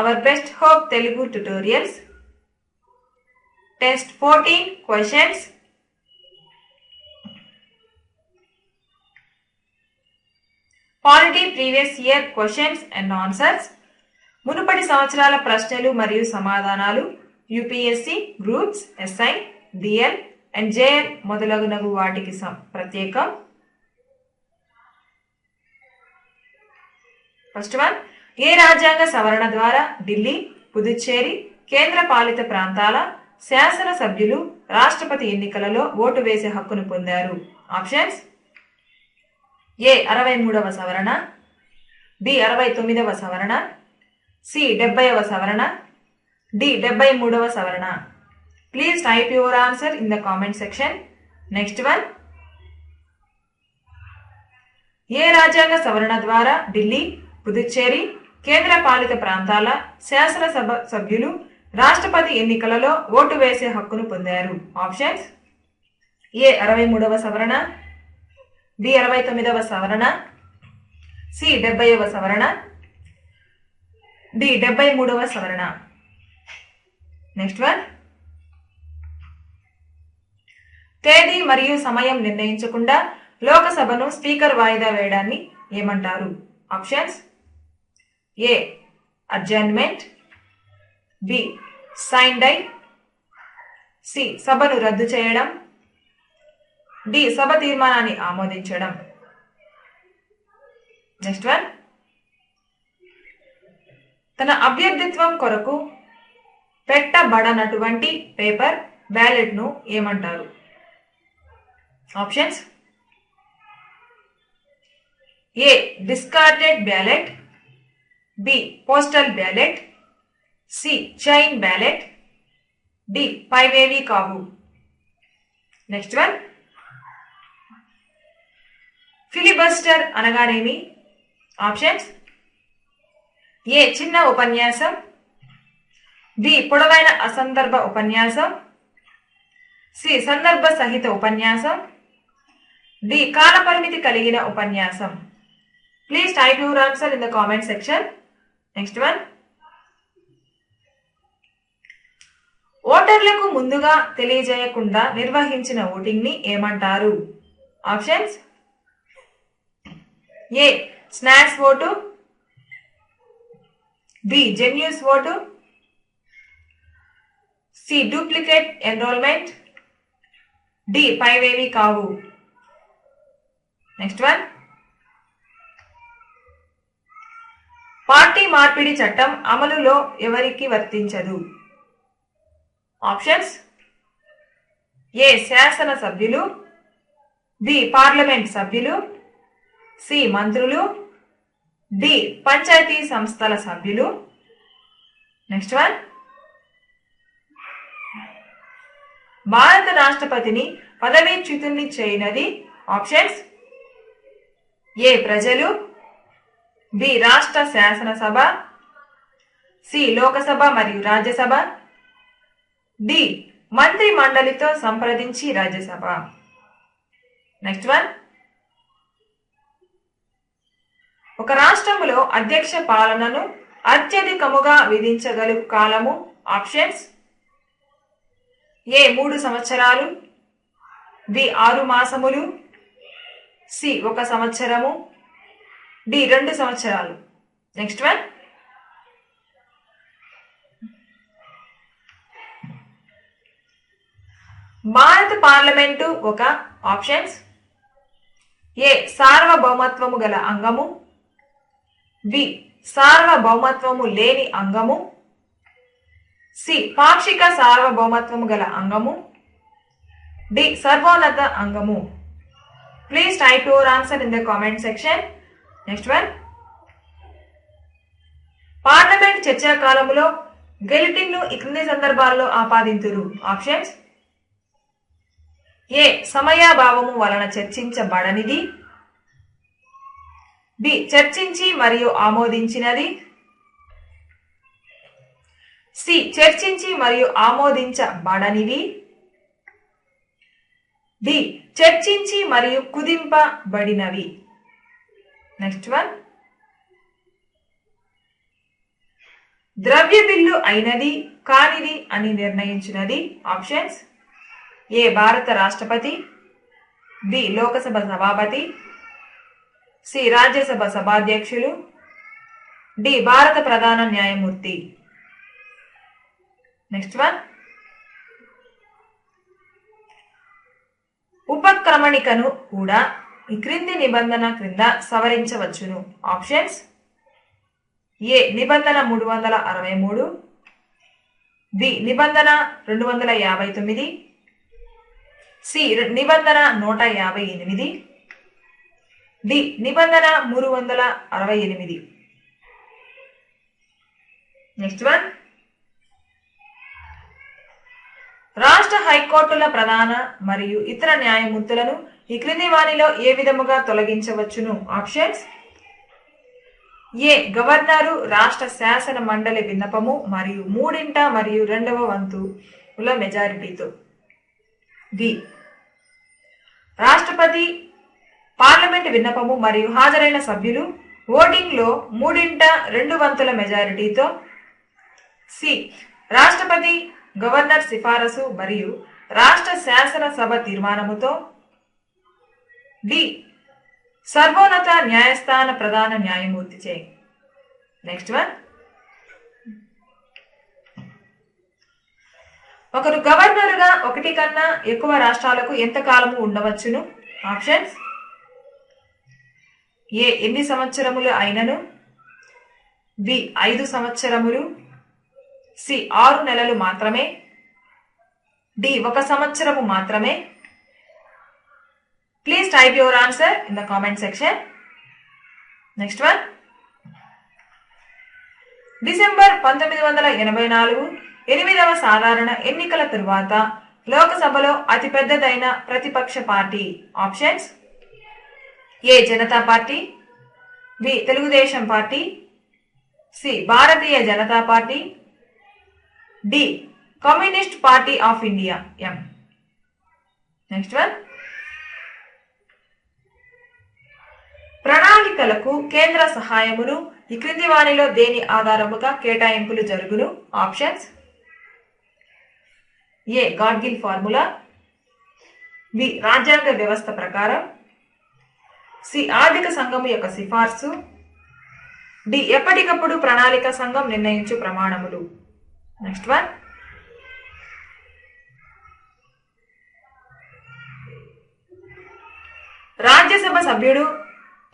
Our best hope Telugu tutorials test fourteen questions polity previous year questions and answers మునుపటి సంవత్సరాల ప్రశ్నలు మరియు సమాధానాలు UPSC groups SI DL and JL మొదలగునగు వాటికి ప్రత్యేకం. ఫస్ట్ వన్ ఏ రాజ్యాంగ సవరణ ద్వారా ఢిల్లీ పుదుచ్చేరి కేంద్ర పాలిత ప్రాంతాల శాసన సభ్యులు రాష్ట్రపతి ఎన్నికలలో ఓటు వేసే హక్కును పొందారు. ఆప్షన్స్? ఏ అరవై మూడవ సవరణ బి అరవై తొమ్మిదవ సవరణ సి డెబ్బైవ సవరణ డి డెబ్బై మూడవ సవరణ. Please type your answer in the comment section next one ఏ రాజ్యాంగ సవరణ ద్వారా ఢిల్లీ పుదుచ్చేరి కేంద్ర పాలిత ప్రాంతాల శాసనసభ సభ్యులు రాష్ట్రపతి ఎన్నికలలో ఓటు వేసే హక్కును పొందారు. ఆప్షన్స్? ఏ అరవై మూడవ సవరణ బి అరవై తొమ్మిదవ సవరణ సి డెబ్బైవ సవరణ డి డెబ్బై మూడవ సవరణ. నెక్స్ట్ వన్ తేదీ మరియు సమయం నిర్ణయించకుండా లోకసభను స్పీకర్ వాయిదా వేయడాన్ని ఏమంటారు? Options? A adjournment B sine die C సభను రద్దు చేయడం. డి సభ తీర్మానాన్ని ఆమోదించడం. నెక్స్ట్ వన్ తన అభ్యర్థిత్వం కొరకు పెట్టబడనటువంటి పేపర్ బ్యాలెట్ను ఏమంటారు? Options A discarded ballot B postal ballot C chain ballot D పైవేవి కావు నెక్స్ట్ వన్ ఫిలిబస్టర్ అనగానేమి ఆప్షన్స్ ఏ చిన్న ఉపన్యాసం బి పొడవైన అసందర్భ ఉపన్యాసం సి సందర్భ సహిత ఉపన్యాసం డి కాలపరిమితి కలిగిన ఉపన్యాసం please type your answer in the comment section next one. ఓటర్లకు ముందుగా తెలియజేయకుండా నిర్వహించిన ఓటింగ్ని ఏమంటారు? Options. A. Snacks vote. B. జెన్యూస్ vote. C. Duplicate enrolment. D. పైవేవి కావు. Next one. పార్టీ మార్పిడి చట్టం అమలులో ఎవరికి వర్తించదు. ఆప్షన్స్? ఏ శాసన సభ్యులు బి పార్లమెంట్ సభ్యులు సి మంత్రులు డి పంచాయతీ సంస్థల సభ్యులు. Next one. భారత రాష్ట్రపతిని పదవీచ్యుతుని చేయనది ఆప్షన్స్? ఏ ప్రజలు బి రాష్ట్ర శాసనసభ సి లోకసభ మరియు రాజ్యసభ డి మంత్రి మండలితో సంప్రదించి రాజ్యసభ. నెక్స్ట్ వన్ ఒక రాష్ట్రములో అధ్యక్ష పాలనను అత్యధికముగా విధించగల కాలము ఆప్షన్స్. ఏ మూడు సంవత్సరాలు బి ఆరు మాసములు సి ఒక సంవత్సరము డి రెండు సంవత్సరాలు. నెక్స్ట్ వన్ భారత పార్లమెంటు ఒక ఆప్షన్స్. ఏ సార్వభౌమత్వము గల అంగము. బి సార్వభౌమత్వము లేని అంగము. సి పాక్షిక సార్వభౌమత్వము గల అంగము. డి సర్వోన్నత అంగము. Please type your answer in the comment section next one. Parliament చర్చా కాలంలో గెలిటింగ్ను ఈ క్రింది సందర్భాల్లో ఆపాదింతురు. ఆప్షన్స్. ఏ. సమయాభావము వలన చర్చించబడనిది. బి. చర్చించి మరియు ఆమోదించినది. సి. చర్చించి మరియు ఆమోదించబడనివి డి. చర్చించి మరియు కుదింపబడినవి. నెక్స్ట్ వన్ ద్రవ్య బిల్లు అయినది కానిది అని నిర్ణయించినది ఆప్షన్స్ ఏ భారత రాష్ట్రపతి బి లోకసభ సభాపతి సి రాజ్యసభ సభాధ్యక్షులు డి భారత ప్రధాన న్యాయమూర్తి నెక్స్ట్ వన్ ఉపక్రమణికను కూడా ఈ క్రింది నిబంధన క్రింద సవరించవచ్చును. ఆప్షన్స్ ఏ నిబంధన మూడు వందల అరవై మూడు. బి నిబంధన రెండు వందల యాభై తొమ్మిది. సి నిబంధన నూట యాభై ఎనిమిది. డి నిబంధన మూడు వందల అరవై ఎనిమిది. నెక్స్ట్ వన్ రాష్ట్ర హైకోర్టుల ప్రధాన మరియు ఇతర న్యాయమూర్తులను ఈ క్రింది వారిలో ఏ విధముగా తొలగించవచ్చును? Options A. గవర్నరు రాష్ట్ర శాసన మండలి విన్నపము మరియు మూడింట మరియు రెండవ వంతుల మెజారిటీతో. డి రాష్ట్రపతి పార్లమెంట్ విన్నపము మరియు హాజరైన సభ్యులు ఓటింగ్లో మూడింట రెండు వంతుల మెజారిటీతో. సి రాష్ట్రపతి గవర్నర్ సిఫారసు మరియు రాష్ట్ర శాసనసభ తీర్మానముతో. డి. సర్వోన్నత న్యాయస్థాన ప్రధాన న్యాయమూర్తి చే. Next one. ఒకరు గవర్నరుగా ఒకటి కన్నా ఎక్కువ రాష్ట్రాలకు ఎంత కాలము ఉండవచ్చును? ఆప్షన్స్. ఏ. ఎన్ని సంవత్సరములు అయినను? బి. ఐదు సంవత్సరములు. సి. ఆరు నెలలు మాత్రమే. డి. ఒక సంవత్సరము మాత్రమే. Please type your answer in the comment section next one December పంతొమ్మిది వందల ఎనభై నాలుగు ఎనిమిదవ సాధారణ ఎన్నికల తరువాత లోకసభలో అతిపెద్దదైన ప్రతిపక్ష party options. A Janata party B Telugu Desam party C Bharatiya Janata party D communist party of India M. Next one ప్రణాళికలకు కేంద్ర సహాయమును ఈ క్రింది వాణిలో దేని ఆధారముగా కేటాయింపులు జరుగును? Options A Gadgil formula. B రాజ్యాంగ వ్యవస్థ ప్రకారం. సి ఆర్థిక సంఘము యొక్క సిఫార్సు. డి ఎప్పటికప్పుడు ప్రణాళిక సంఘం నిర్ణయించు ప్రమాణములు. నెక్స్ట్ వన్ రాజ్యసభ సభ్యుడు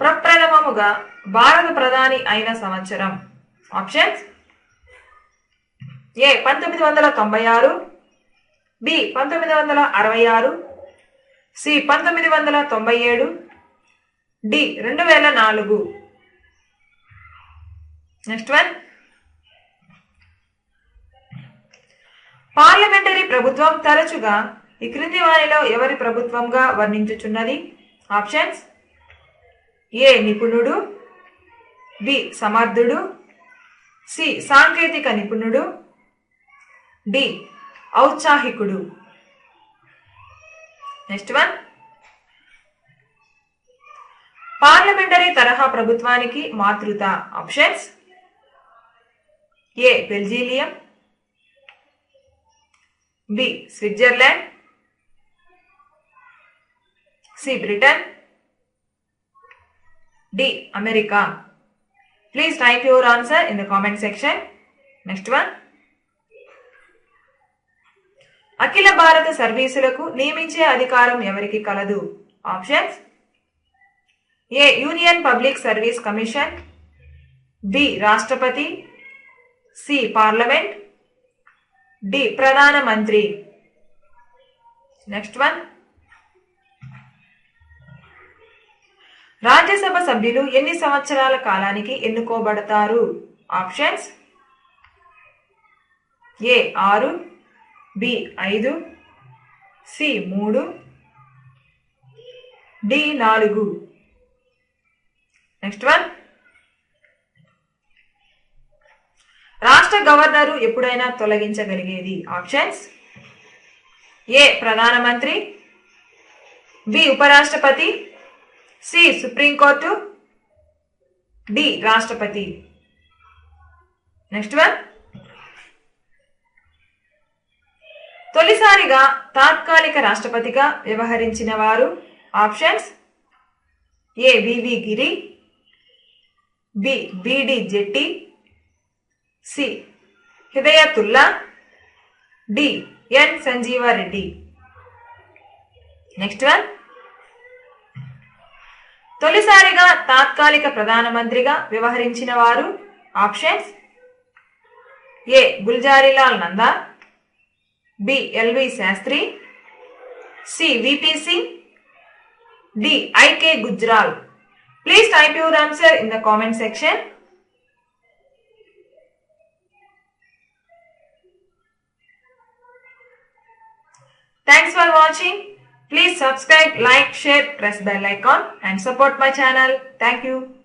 ప్రప్రథమముగా భారత ప్రధాని అయిన సంవత్సరం. ఆప్షన్స్ ఏ పంతొమ్మిది వందల తొంభై ఆరు. బి పంతొమ్మిది వందల అరవై ఆరు. సి పంతొమ్మిది వందల తొంభై ఏడు. డి రెండు వేల నాలుగు. నెక్స్ట్ వన్ పార్లమెంటరీ ప్రభుత్వం తరచుగా ఈ క్రింది వారిలో ఎవరి ప్రభుత్వంగా వర్ణించుచున్నది? ఆప్షన్స్ ఏ నిపుణుడు? బి సమర్థుడు. సి సాంకేతిక నిపుణుడు. డి ఔత్సాహికుడు. Next one. పార్లమెంటరీ తరహా ప్రభుత్వానికి మాతృత options. A Belgium. B Switzerland. C Britain. D America please type your answer in the comment section next one అఖిల భారత సర్వీసులకు నియమించే అధికారం ఎవరికి కలదు? Options A union public service commission B రాష్ట్రపతి సి పార్లమెంట్ డి ప్రధానమంత్రి నెక్స్ట్ వన్ రాజ్యసభ సభ్యులు ఎన్ని సంవత్సరాల కాలానికి ఎన్నుకోబడతారు? ఆప్షన్స్? ఏ ఆరు బి ఐదు సి మూడు డి నాలుగు. Next one. రాష్ట్ర గవర్నరు ఎప్పుడైనా తొలగించగలిగేది? ఆప్షన్స్? ఏ ప్రధానమంత్రి బి ఉపరాష్ట్రపతి సి సుప్రీంకోర్టు డి రాష్ట్రపతి. Next one. తొలిసారిగా తాత్కాలిక రాష్ట్రపతిగా వ్యవహరించిన వారు options. A V V Giri. B B D Jatti. C Hidayatullah. D N Sanjiva Reddy. Next one. తొలిసారిగా తాత్కాలిక ప్రధానమంత్రిగా వ్యవహరించిన వారు options A. Gulzarilal Nanda B. L V Shastri C. V P Singh D. I K Gujral. Please type your answer in the comment section. Thanks for watching. Please subscribe, like, share, press bell icon and support my channel. Thank you.